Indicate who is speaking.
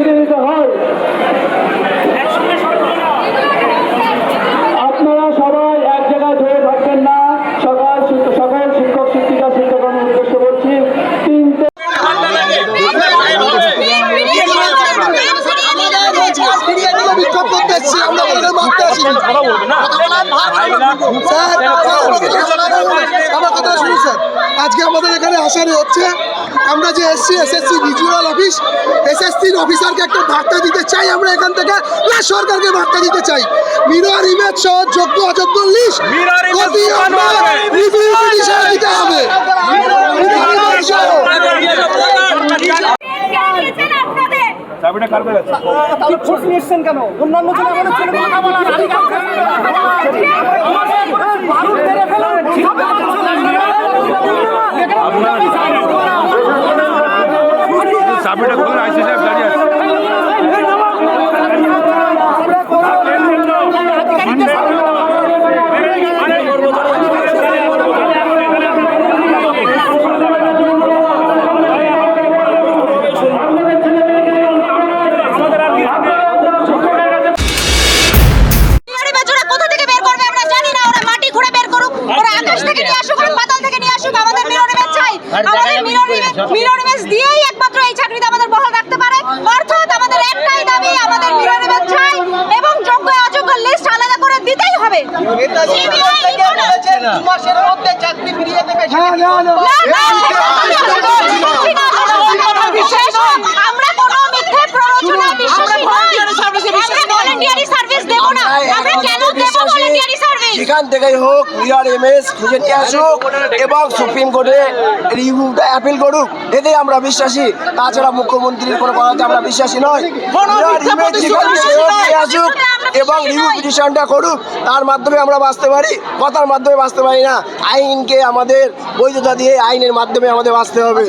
Speaker 1: ফিরে যেতে হয় আপনারা সবাই এক জায়গায় ধরে থাকবেন না সকাল সকল শিক্ষক শিক্ষিকা শিক্ষাকর্ম উদ্দেশ্য করছি তিনটে
Speaker 2: আমরা বলতে আসছি স্যার আমাদের হচ্ছে। আমরা যে এসছি এসএসসি রিজিওনাল অফিস এসএসসির অফিসারকে একটা বার্তা দিতে চাই। আমরা এখান থেকে না সরকারকে বার্তা দিতে চাই। মিরর ইমেজ সহ যোগ্য অযোগ্য লিস্ট হবে। রিভিউ পিটিশন দিতে হবে। Mirror image সহ।
Speaker 3: দিয়েছেন আপনাদের চাবিটা কার আমাদের মিরর ইমেজ দিয়েই একমাত্র এই চাকরিতে আমাদের বহাল রাখতে পারে অর্থাৎ আমাদের একটাই দাবি আমাদের মিরর ইমেজ চাই এবং যোগ্য অযোগ্য লিস্ট আলাদা করে দিতেই হবে CBI ইগনো- না, না, শেষ হোক। আমরা কোনো মিথ্যে প্ররোচনা বিশ্বাসী নই। আমরা volunteering service দেব না। আমরা কেন দেব volunteering service?
Speaker 4: যেখান থেকেই হোক উইয়ার এম এস খুঁজে নিয়ে আসুক এবং সুপ্রিম কোর্টে রিভিউটা অ্যাপিল করুক। এতেই আমরা বিশ্বাসী। তাছাড়া মুখ্যমন্ত্রীর কোনো কথাতে আমরা বিশ্বাসী নয়। আসুক
Speaker 3: এবং রিভিউ
Speaker 4: পিটিশনটা করুক তার মাধ্যমে আমরা বাঁচতে পারি। কথার মাধ্যমে বাঁচতে পারি না। আইনকে আমাদের বৈধতা দিয়ে আইনের মাধ্যমে আমাদের বাঁচতে হবে।